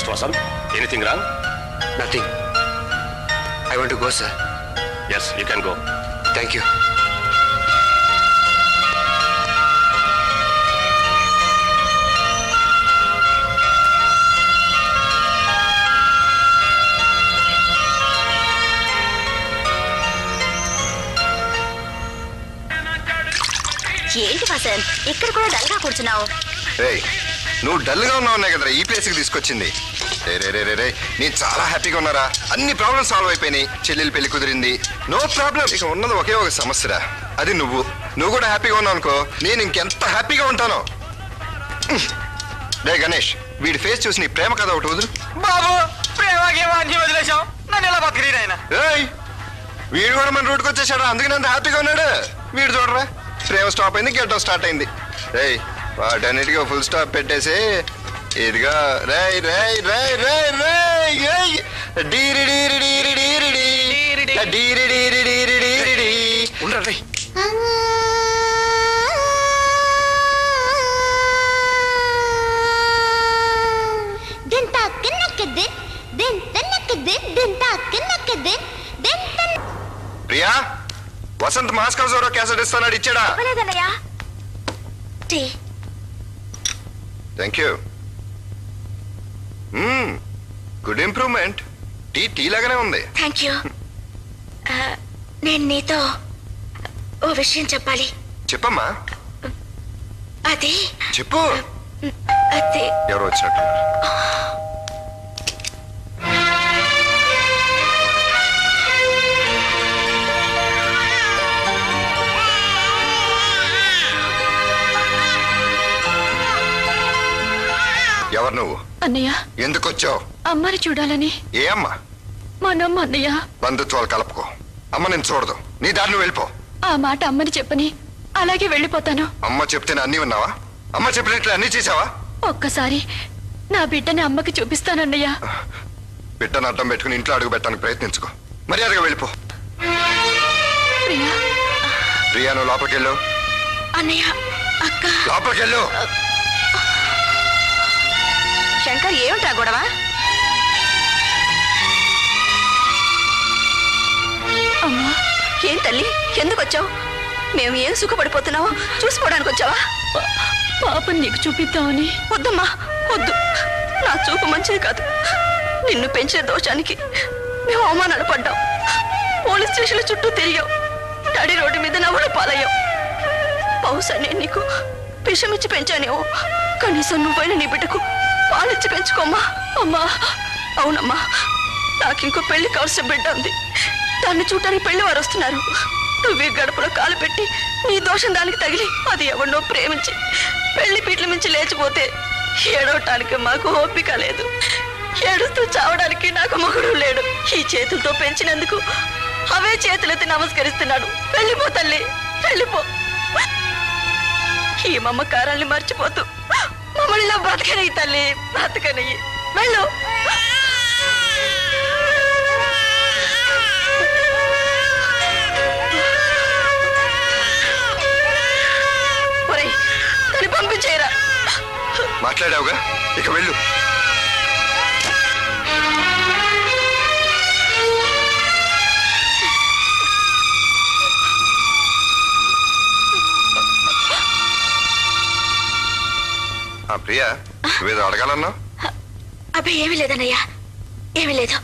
Mister Vasant anything wrong nothing I want go sir yes you can go thank you ఏంటి వసంత్ ఇక్కడ కూడా డల్గా కూర్చున్నావు నువ్వు డల్గా ఉన్నావు కదరా ఈ ప్లేస్కి తీసుకొచ్చింది. రే రే రే రే రే నేను చాలా హ్యాపీగా ఉన్నారా? అన్ని ప్రాబ్లమ్స్ సాల్వ్ అయిపోయినాయి చెల్లెలు పెళ్ళి కుదిరింది. నో ప్రాబ్లం ఇక ఉన్నది ఒకే ఒక సమస్యరా. అది నువ్వు. నువ్వు కూడా హ్యాపీగా ఉన్నావు అనుకో నేను ఇంకెంత హ్యాపీగా ఉంటానో. రే గణేష్ వీడి ఫేస్ చూసి నీ ప్రేమ కథ ఒకటి వదులు. బాబు ప్రేమకేమో అన్ని వదిలేశాం నన్ను ఎలా బతికి ఆయన ఏయ్ వీడు కూడా మన రూట్కి వచ్చేసాడు అందుకని అంత హ్యాపీగా ఉన్నాడు. వీడు చూడరా ప్రేమ స్టాప్ అయింది గెట్ స్టార్ట్ అయింది. ఏయ్ వాటన్నిటికీ ఫుల్ స్టాప్ పెట్టేసి ఇదిగా రేయ్ రేయ్ రేయ్ రేయ్ రేయ్ ఏయ్ డీరి డీరి డీరి డీరి డీ. డీరి డీరి డీరి డీరి డీ. ఉండరా రే ప్రియా వసంత్ మాస్కో జోరో క్యాసెట్ ఇస్తానాడు ఇచ్చాడా? థ్యాంక్ యూ గుడ్ ఇంప్రూవ్మెంట్ టీ టీ లాగానే ఉంది థ్యాంక్ యూ నేను నీతో ఓ విషయం చెప్పాలి చెప్పమ్మా అది చెప్పు ఎవరు వచ్చినట్టున్నారు అన్నయ్య. ఎందుకు వచ్చావు అమ్మని చూడాలని. ఏ అమ్మ? మనమ్మ అన్నయ్య. బంధుత్వాలు కలుపుకో. అమ్మ నేను చూడదు. నీ దారిని వెళ్ళిపో. ఆ మాట అమ్మని చెప్పని అలాగే వెళ్ళిపోతాను. అమ్మ చెప్తేనే అన్ని విన్నావా? అమ్మ చెప్పినట్లు అన్ని చేసావా ఒక్కసారి నా బిడ్డని అమ్మకి చూపిస్తానన్నయ్య. బిడ్డను అడ్డం పెట్టుకుని ఇంట్లో అడుగు పెట్టడానికి ప్రయత్నించుకో. మర్యాదగా వెళ్ళిపో. ప్రియా. ప్రియా నువ్వు లోపలికి వెళ్ళు అన్నయ్య అక్క. లోపలికి వెళ్ళు శంకర్ ఏమిటా గొడవ? అమ్మా ఏం తల్లి? ఎందుకు వచ్చావు? మేము ఏం సుఖపడిపోతున్నావో చూసుకోవడానికి వచ్చావా? పాపని నీకు చూపిద్దామని. వద్దమ్మా వద్దు. నా చూపు మంచిది కాదు. నిన్ను పెంచిన దోషానికి మేము అవమానాలు పడ్డాం. పోలీస్ స్టేషన్ల చుట్టూ తిరిగాం. నడి రోడ్డు మీద నవ్వులు పాలయ్యాం. బహుశా నేను నీకు విషమిచ్చి పెంచానేమో. కనీసం నువ్వైనా నీ బిడ్డకు పాలిచ్చి పెంచుకోమ్మా. అమ్మా అవునమ్మా. నాకు ఇంకో పెళ్ళి కావాల్సిన బిడ్డ ఉంది దాన్ని చూడటానికి పెళ్ళి వారు వస్తున్నారు. నువ్వు గడపలో కాలు పెట్టి నీ దోషం దానికి తగిలి అది ఎవరినో ప్రేమించి పెళ్ళి పీట్ల మించి లేచిపోతే ఏడవటానికి మాకు ఓపిక లేదు. ఏడుస్తూ చావడానికి నాకు మొగుడు లేడు. ఈ చేతులతో పెంచినందుకు అవే చేతులెత్తి నమస్కరిస్తున్నాడు. వెళ్ళిపో తల్లి వెళ్ళిపో. ఈ మమ్మకారాల్ని మర్చిపోతూ మమ్మల్ని బ్రతకని తల్లి బ్రతకని వెళ్ళు. మాట్లాడావుగా? ఇక వెళ్ళు. ప్రియా నువ్వేదో అడగాలన్నావు అబ్బాయి ఏమీ లేదన్నయ్యా. ఏమీ లేదు.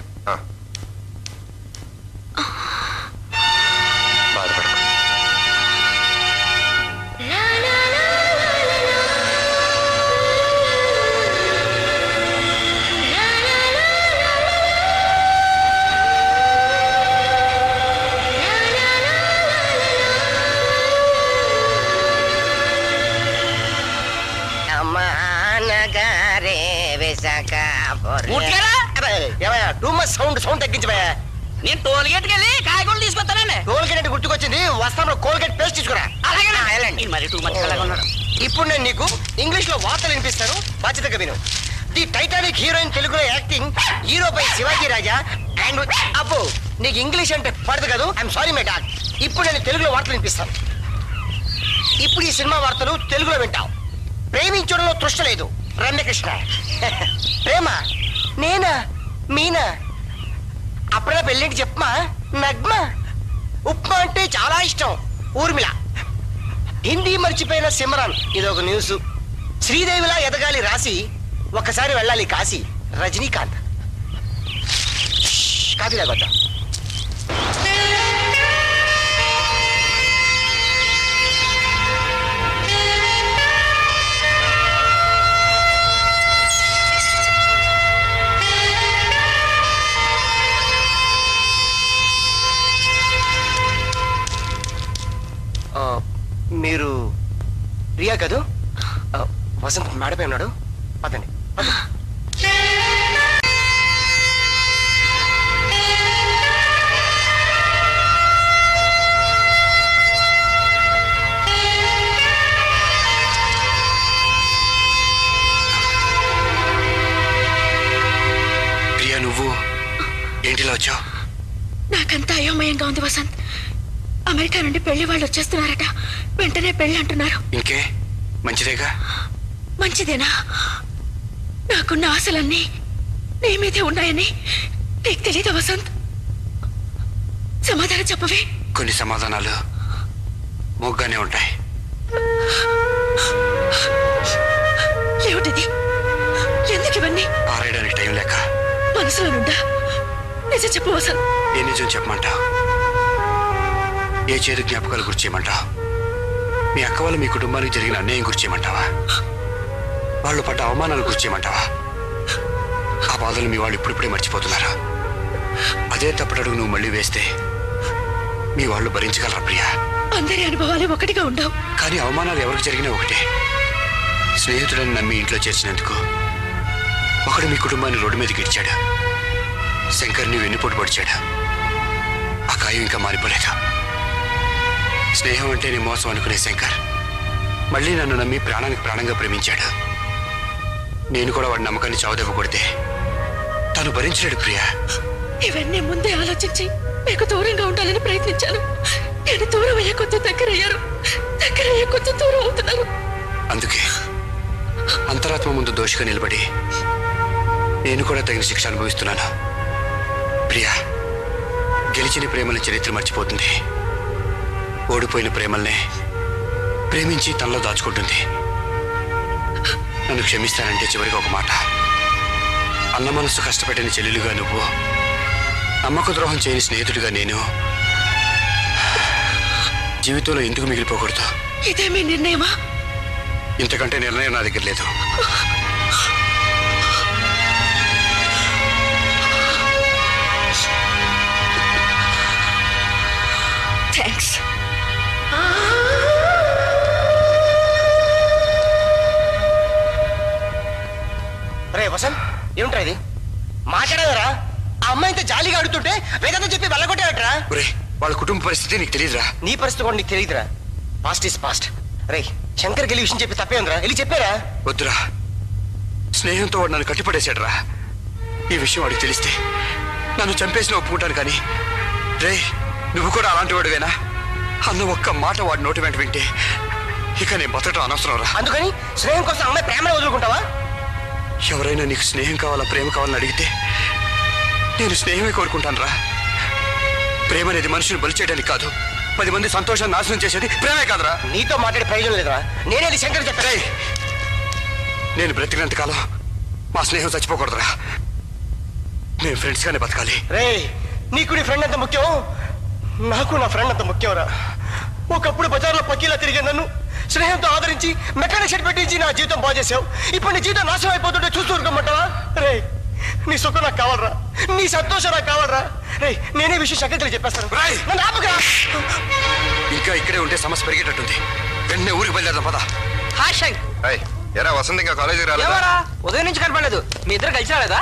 తగ్గించబోయా నేను టోల్ గేట్కి వెళ్ళి కాయగూరలు తీసుకొస్తానండి. కోల్గేట్ అంటే గుర్తుకొచ్చింది వస్తాను కోల్గేట్ పేస్ట్ తీసుకురా. అలాగే ఆ, వెళ్ళండి. మరి టూ మచ్ అలాగే ఉన్నాడు ఇప్పుడు నేను నీకు ఇంగ్లీష్లో వార్తలు వినిపిస్తాను. బాధ్యతగా విను. ది టైటానిక్ హీరోయిన్ తెలుగులో యాక్టింగ్ హీరో పై శివాజీ రాజా అండ్ అబ్బో నీకు ఇంగ్లీష్ అంటే పడదు కదా? ఐఎమ్ సారీ మై డాడ్ ఇప్పుడు నేను తెలుగులో వార్తలు వినిపిస్తాను. ఇప్పుడు ఈ సినిమా వార్తలు తెలుగులో వింటావు. ప్రేమించడంలో తృష్ట లేదు. రమ్యకృష్ణ. ప్రేమ. నేనా? మీనా? అప్పుడే పెళ్ళింటి చెప్పమా? నగ్మా? ఉప్మా అంటే చాలా ఇష్టం. ఊర్మిళ. హిందీ మర్చిపోయిన సిమరాన్. ఇది ఒక న్యూస్. శ్రీదేవిలా ఎదగాలి రాసి ఒక్కసారి వెళ్ళాలి కాశీ. రజనీకాంత్. కాఫీ తాగొద్దాం? ప్రియా కదూ వసంత్ మేడపై ఉన్నాడు. పదండి. పదండి. ప్రియా నువ్వు ఏంటిలా వచ్చావు? నాకంతా అయోమయంగా ఉంది వసంత్. అమెరికా నుండి పెళ్ళి వాళ్ళు వచ్చేస్తున్నారట. వెంటనే పెళ్ళి అంటున్నారు. ఇంకే? మంచిదేగా? మంచిదేనా? నాకున్న ఆశలన్నీ నీ మీదే ఉన్నాయని నీకు తెలీదా వసంత్? సమాధానం చెప్పవే. కొన్ని సమాధానాలు మొగ్గానే ఉంటాయి. ఏమిటిది? ఎందుకు ఇవన్నీ? పారేయడానికి టైం లేక. మనసులో నుండా? నిజం చెప్పు వసంత్. ఏ నిజం చెప్పమంటావు? ఏ చేదు జ్ఞాపకాలు గుర్తు చేయమంటావు? మీ అక్క వల్ల మీ కుటుంబానికి జరిగిన అన్యాయం గుర్తు చేయమంటావా వాళ్ళు పడ్డ అవమానాలు గుర్తు చేయమంటావా ఆ బాధలు మీ వాళ్ళు ఇప్పుడిప్పుడే మర్చిపోతున్నారు? అదే తప్పటడుగు నువ్వు మళ్ళీ వేస్తే మీ వాళ్ళు భరించగలరా ప్రియా? అందరి అనుభవాలు ఒకటిగా ఉండవు. కానీ అవమానాలు ఎవరికి జరిగినా ఒకటే. స్నేహితుడని నమ్మి ఇంట్లో చేర్చినందుకు ఒకడు మీ కుటుంబాన్ని రోడ్డు మీదకి ఇచ్చాడు శంకర్ని వెన్నుపోటు పొడిచాడు. ఆ గాయం ఇంకా మారిపోలేదు స్నేహం అంటేనే మోసం అనుకునే శంకర్. మళ్ళీ నన్ను నమ్మి ప్రాణానికి ప్రాణంగా ప్రేమించాడు. నేను కూడా వాడి నమ్మకాన్ని చావుదెబ్బ కొడితే తను భరించలేడు ప్రియా. ఇవన్నీ ముందే ఆలోచించి మీకు దూరంగా ఉండాలని ప్రయత్నించాను. నేను దూరం అయ్యే కొద్ది దగ్గర అయ్యారు. దగ్గర అయ్యే కొద్ది దూరం అవుతున్నారు. అందుకే అంతరాత్మ ముందు దోషిగా నిలబడి నేను కూడా తగిన శిక్ష అనుభవిస్తున్నాను. ప్రియా గెలిచిన ప్రేమల చరిత్ర మర్చిపోతుంది. ఓడిపోయిన ప్రేమల్నే ప్రేమించి తనలో దాచుకుంటుంది. నన్ను క్షమిస్తానంటే చివరికి ఒక మాట. అన్న మనసు కష్టపెట్టిన చెల్లెలుగా నువ్వు నమ్మక ద్రోహం చేయని స్నేహితుడిగా నేను జీవితంలో ఎందుకు మిగిలిపోకూడదు? ఇదే మీ నిర్ణయమా? ఇంతకంటే నిర్ణయం నా దగ్గర లేదు. థ్యాంక్స్ ఏమిట్రా ఇది? మాట్లాడదరా? ఆ అమ్మాయి ఇంత జాలిగా అడుగుతుంటే వేదంతో చెప్పి వెళ్ళగొట్టాడట్రా ఒరే వాళ్ళ కుటుంబ పరిస్థితి నీకు తెలియదురా నీ పరిస్థితి కూడా నీకు తెలియదురా పాస్ట్ ఈస్ పాస్ట్ రే శంకర్ గెలి విషయం చెప్పి తప్పే ఉందిరా. వెళ్ళి చెప్పారా. వద్దురా. స్నేహంతో వాడు నన్ను కట్టిపడేశాడురా. ఈ విషయం వాడికి తెలిస్తే నన్ను చంపేసిన ఒప్పుకుంటాను కానీ రే నువ్వు కూడా అలాంటి వాడివేనా? అన్న ఒక్క మాట వాడి నోటి వెంట వింటే ఇక నేను బతకడం అనవసరం రా అందుకని స్నేహం కోసం అమ్మాయి ప్రేమను వదులుకుంటావా? ఎవరైనా నీకు స్నేహం కావాలా ప్రేమ కావాలని అడిగితే నేను స్నేహమే కోరుకుంటాను రా ప్రేమ అనేది మనుషుని బలి చేయడానికి కాదు. పది మంది సంతోషాన్ని నాశనం చేసేది ప్రేమే కాదురా. నీతో మాట్లాడే ప్రయోజనం లేదురా. నేనే వెళ్ళి శంకర్ చెప్పారా రేయ్, నేను బ్రతికినంత కాలం మా స్నేహం చచ్చిపోకూడదురా. మేము ఫ్రెండ్స్గానే బతకాలి. రే నీకు నీ ఫ్రెండ్ అంత ముఖ్యం? నాకు నా ఫ్రెండ్ అంత ముఖ్యంరా. ఒకప్పుడు బజార్లో పక్కీలా తిరిగే నన్ను స్నేహంతో ఆదరించి మెకానిక్ షెడ్ పెట్టించి నా జీవితం బాగు చేసావు ఇప్పుడు నీ జీవితం నాశనం అయిపోతుంటే చూస్తూ ఊరుకోమంటావా? రే నీ సుఖం నాకు కావాలరా. నీ సంతోషం నాకు కావాలరా. రే నేనే విషయం శంకర్కి చెప్పేస్తాను. రేయ్! నన్ను ఆపుకురా. ఇంకా ఇక్కడే ఉంటే సమస్య పెరిగేటట్టుంది. వెంటనే ఊరికి బయలుదేరదాం పద. హాయ్ శంక్. ఏయ్, ఎరా వసంత్ ఇంకా కాలేజీకి రాలేదా? ఎవరా ఉదయం నుంచి కనపడలేదు. మీ ఇద్దరు కలిసి రాలేదా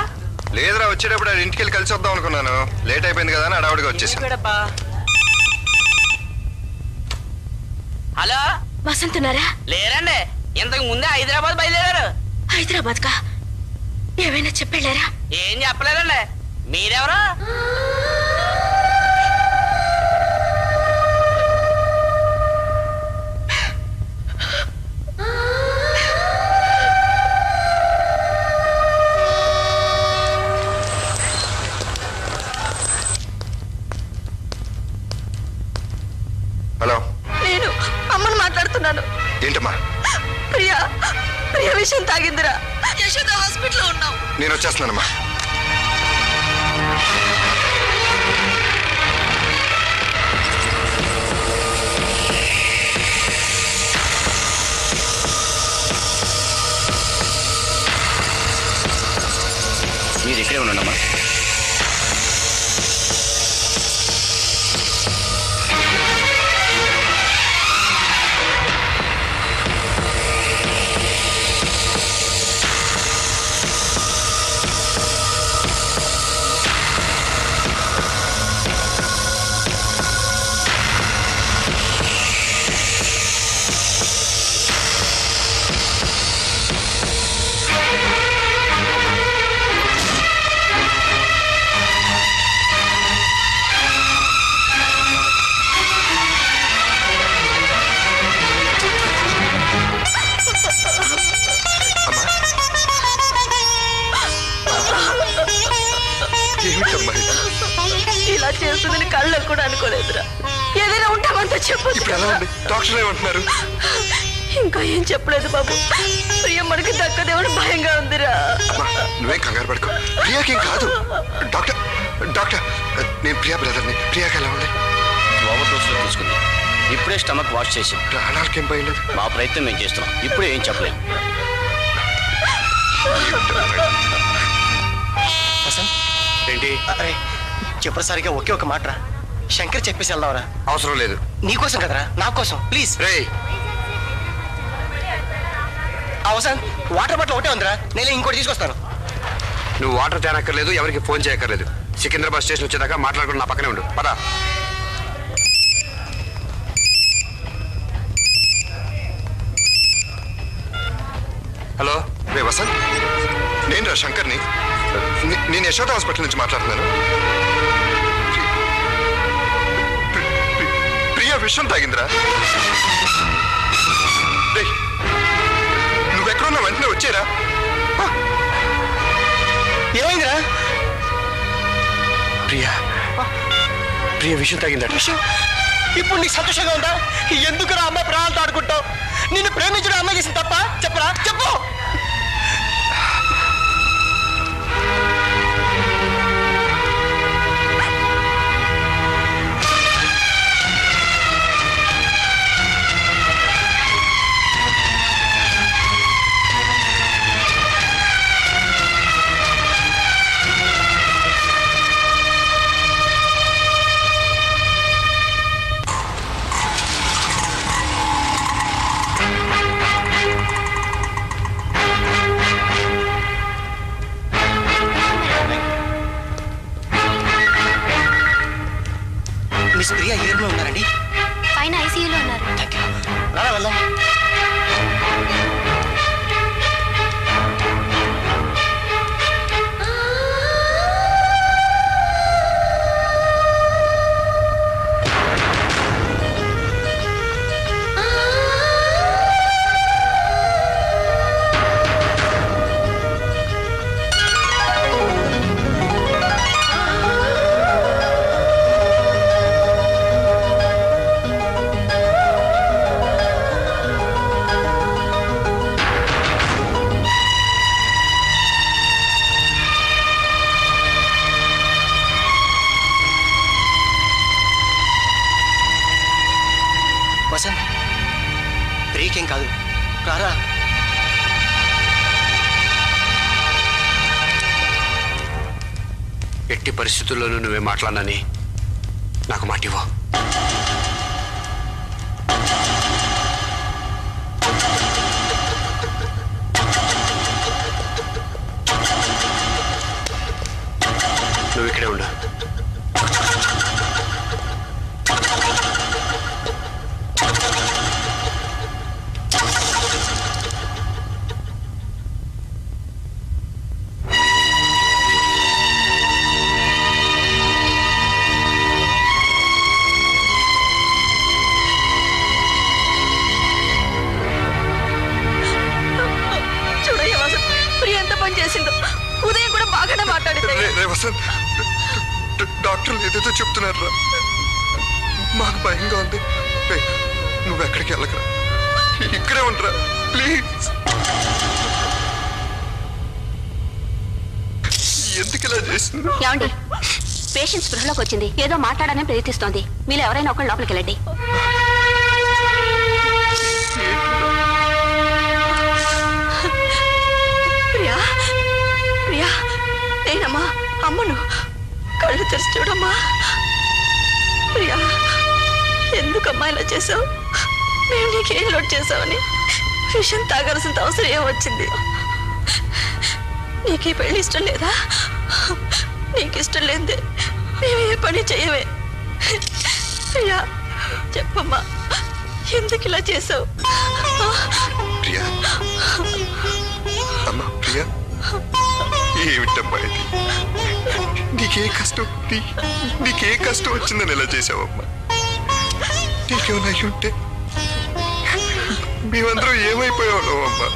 లేదురా వచ్చేటప్పుడు ఆడ ఇంటికి వెళ్ళి కలిసి వద్దాం అనుకున్నాను. లేట్ అయిపోయింది కదా అని అడవుడిగా వచ్చేసాను. ఏమైపోయాడబ్బా? హలో? వసంతున్నారా? లేరండి. ఇంతకు ముందే హైదరాబాద్ బయలుదేరారు. హైదరాబాద్ కా ఏమైనా చెప్పెళ్ళారా? ఏం చెప్పలేదండి. మీరెవరు? మీరు ఇక్కడే ఉండమ్మా డాక్టర్ ఏమంటున్నారు? ఇంకా ఏం చెప్పలేదు బాబు. ప్రియం మనకి దక్కదేమని భయంగా ఉందిరా. నువ్వేం కంగారు పడుకో. ప్రియాకేం కాదు. డాక్టర్ డాక్టర్ నేను ప్రియా బ్రదర్ని. ప్రియాకి ఎలా ఉంది ఓవర్ తీసుకుంది ఇప్పుడే స్టమక్ వాష్ చేసి. ప్రాణాలకేం భయం లేదు. మా ప్రయత్నం మేము చేస్తున్నాం. ఇప్పుడే ఏం చెప్పలేం. వసంత్ ఏంటి? అరే ఒకే ఒక మాట రా శంకర్ చెప్పేసి వెళ్దాంరా. అవసరం లేదు. నీకోసం కదరా? నా కోసం. ప్లీజ్ వసంత్ వాటర్ బాటిల్ ఒకటే ఉందిరా. నేను ఇంకోటి తీసుకొస్తాను. నువ్వు వాటర్ తేనక్కర్లేదు ఎవరికి ఫోన్ చేయక్కర్లేదు. సికింద్రాబాద్ స్టేషన్ వచ్చేదాకా మాట్లాడుకుని నా పక్కనే ఉండు. పదా. హలో. రే వసంత్. నేను రా శంకర్ని నేను యశోద హాస్పిటల్ నుంచి మాట్లాడుతున్నాను. ప్రియా విషయం తాగిందిరా. రేయ్, నువ్వెక్కడున్నా వెంటనే వచ్చేరా. ఆ, ఏమైందిరా? ప్రియా ప్రియ విషయం తగిందట. విషయం? ఇప్పుడు నీకు సంతోషంగా ఉందా? ఎందుకు రా అమ్మాయి ప్రాణాలతో ఆడుకుంటావు? నిన్ను ప్రేమించడం అమ్మాయి చేసింది తప్ప? చెప్పరా? చెప్పు! వసంత్. ప్రియకేం కాదు. రారా. ఎట్టి పరిస్థితుల్లోనూ నువ్వే మాట్లాడనని నాకు మాట వచ్చింది. ఏదో మాట్లాడాలని ప్రయత్నిస్తోంది. మీరు ఎవరైనా ఒకళ్ళు లోపలికి వెళ్ళండి. ప్రియా ప్రియా నేనమ్మా అమ్మను. కళ్ళు తెరిచి చూడమ్మా. ప్రియా ఎందుకమ్మా ఇలా చేసావు? మేము నీకేం లోడ్ చేసావని విషయం తాగాల్సిన అవసరం ఏమొచ్చింది నీకు ఈ పెళ్ళి ఇష్టం లేదా? నీకు ఇష్టం లేదే మేము ఏ పని చేయవే ప్రియా చెప్పమ్మా ఎందుకు ఇలా చేసావు? ప్రియా. అమ్మ ప్రియా. ఏమిటమ్మా ఇది? నీకే కష్టం నీ- నీకే కష్టం వచ్చిందని ఎలా చేసావమ్మా? నీకేమైనా అయ్యి ఉంటే మేమందరం ఏమైపోయావు అమ్మా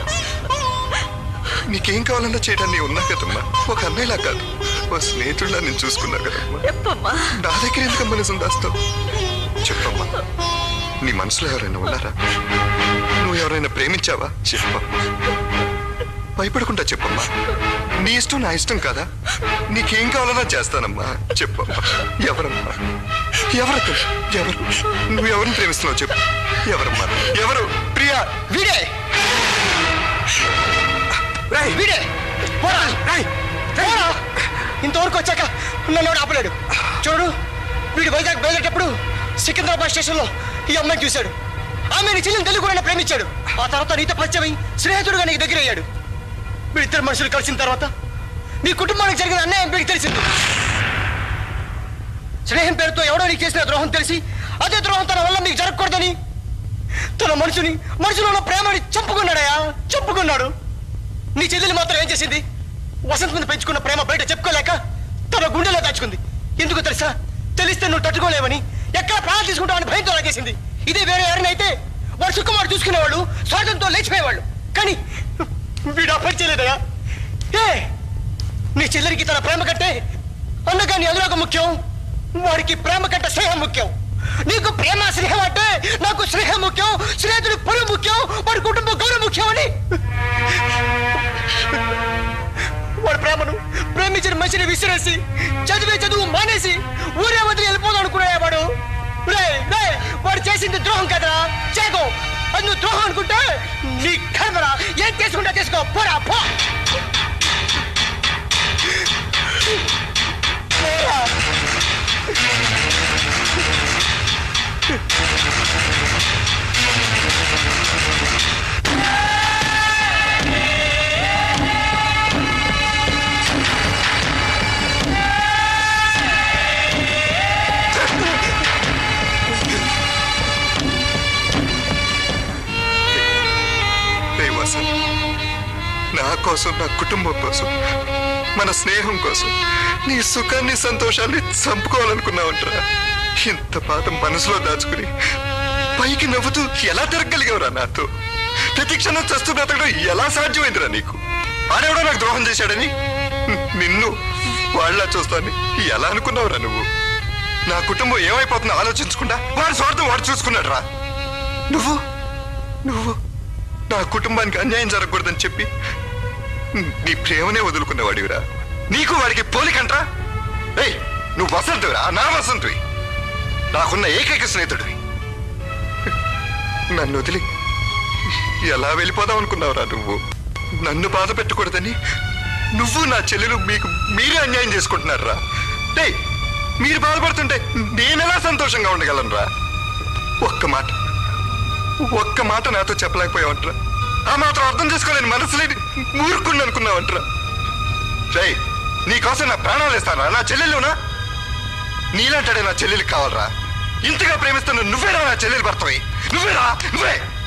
నీకేం కావాలన్నా చేయడానికి ఉన్నా కదమ్మా? ఒక అన్నయ్యలా కాదు. ఒక స్నేహితుడిలా నేను చూసుకున్నా కదమ్మా చెప్పమ్మా నా దగ్గర ఎందుకమ్మా నిజం దాస్తావు చెప్పమ్మా. నీ మనసులో ఎవరైనా ఉన్నారా? నువ్వు ఎవరైనా ప్రేమించావా? చెప్పమ్మా. భయపడకుండా చెప్పమ్మా. నీ ఇష్టం నా ఇష్టం కదా? నీకేం కావాలన్నా చేస్తానమ్మా. చెప్పమ్మా. ఎవరమ్మా? ఎవరు ఎవరు? నువ్వు ఎవరిని ప్రేమిస్తున్నావు చెప్పు. ఎవరమ్మా? ఎవరు? ప్రియా వీడే. రాయ్ వీడే. పోరా ఇంతవరకు వచ్చాక నన్ను ఆపలేడు. చూడు వీడు వైజాగ్ బయలుదేటప్పుడు సికింద్రాబాద్ స్టేషన్లో ఈ అమ్మాయిని చూశాడు. ఆమె నీ చెల్లిని తెలుగు కూడా ప్రేమించాడు. ఆ తర్వాత నీతో పరిచయం స్నేహితుడుగా నీకు దగ్గర అయ్యాడు వీళ్ళిద్దరు మనుషులు కలిసిన తర్వాత నీ కుటుంబానికి జరిగిన అన్యాయం వీడికి తెలిసింది. స్నేహం పేరుతో ఎవడో నీకు చేసిన ద్రోహం తెలిసి అదే ద్రోహం తన వల్ల నీకు జరగకూడదని తన మనుషుని మనుషులో ఉన్న ప్రేమని చంపుకున్నాడయా చంపుకున్నాడు. నీ చెల్లెలు మాత్రం ఏం చేసింది? వసంత్ మీద పెంచుకున్న ప్రేమ బయట చెప్పుకోలేక తన గుండెలో దాచుకుంది. ఎందుకు తెలుసా? తెలిస్తే నువ్వు తట్టుకోలేవని ఎక్కడ ప్రాణాలు తీసుకుంటావని భయంతో లాగేసింది ఇదే వేరే ఎవరినైతే వాడు సుఖమాడు చూసుకునేవాళ్ళు స్వార్థంతో లేచిపోయేవాళ్ళు. కానీ వీడు ఆ ఏ నీ చెల్లెరికి తన ప్రేమ కంటే అన్నగాని నీ ముఖ్యం. వాడికి ప్రేమ కంటే స్నేహం ముఖ్యం. నీకు ప్రేమ స్నేహం అంటే నాకు స్నేహం ముఖ్యం స్నేహితుడి పరువు ముఖ్యం వాడి కుటుంబ గౌరవం ముఖ్యం అని. వాడు ప్రేమను ప్రేమించిన మనిషిని విసిరేసి చదివే చదువు మానేసి ఊరే వదిలి వెళ్ళిపోదాం అనుకున్నాయా వాడు. వాడు చేసింది ద్రోహం కదరా. చేకో. అది నువ్వు ద్రోహం అనుకుంటే నీ కర్మరా. ఏం చేసుకుంటా చేసుకో. పోరా పో. పోరా. రే నా కోసం నా కుటుంబం కోసం మన స్నేహం కోసం నీ సుఖాన్ని సంతోషాన్ని చంపుకోవాలనుకున్నావంటరా. ఇంత బాధ మనసులో దాచుకుని పైకి నవ్వుతూ ఎలా తిరగలిగావురా నాతో? ప్రతి క్షణం చస్తూ బ్రతకడం ఎలా సాధ్యమైందిరా నీకు? ఆడెవడో నాకు ద్రోహం చేశాడని? నిన్ను వాళ్ళ చూస్తాను ఎలా అనుకున్నావురా నువ్వు? నా కుటుంబం ఏమైపోతుందో ఆలోచించకుండా వారి స్వార్థం వాడు చూసుకున్నాడు రా నువ్వు నువ్వు నా కుటుంబానికి అన్యాయం జరగకూడదని చెప్పి నీ ప్రేమనే వదులుకున్నవాడివిరా. నీకు వాడికి పోలికంట్రా? ఏయ్ నువ్వు వసంతువిరా నా వసంతువి. నాకున్న ఏకైక స్నేహితుడివి. నన్ను వదిలి ఎలా వెళ్ళిపోదాం అనుకున్నావురా నువ్వు? నన్ను బాధ పెట్టకూడదని నువ్వు నా చెల్లెలు మీకు మీరే అన్యాయం చేసుకుంటున్నారా? డే మీరు బాధపడుతుంటే నేనెలా సంతోషంగా ఉండగలనురా? ఒక్క మాట. ఒక్క మాట నాతో చెప్పలేకపోయావంటరా. ఆ మాత్రం అర్థం చేసుకోలేని మనసులేని మూర్ఖుండి అనుకున్నావంటరా. జై నీకోసం నా ప్రాణాలు ఇస్తానా నా చెల్లెలునా? నీలాంటాడే నా చెల్లెలికి కావాలరా. ఇంతగా ప్రేమిస్తున్న నువ్వేరా నా చెల్లెలు భర్తవి? నువ్వేరా? నువ్వే!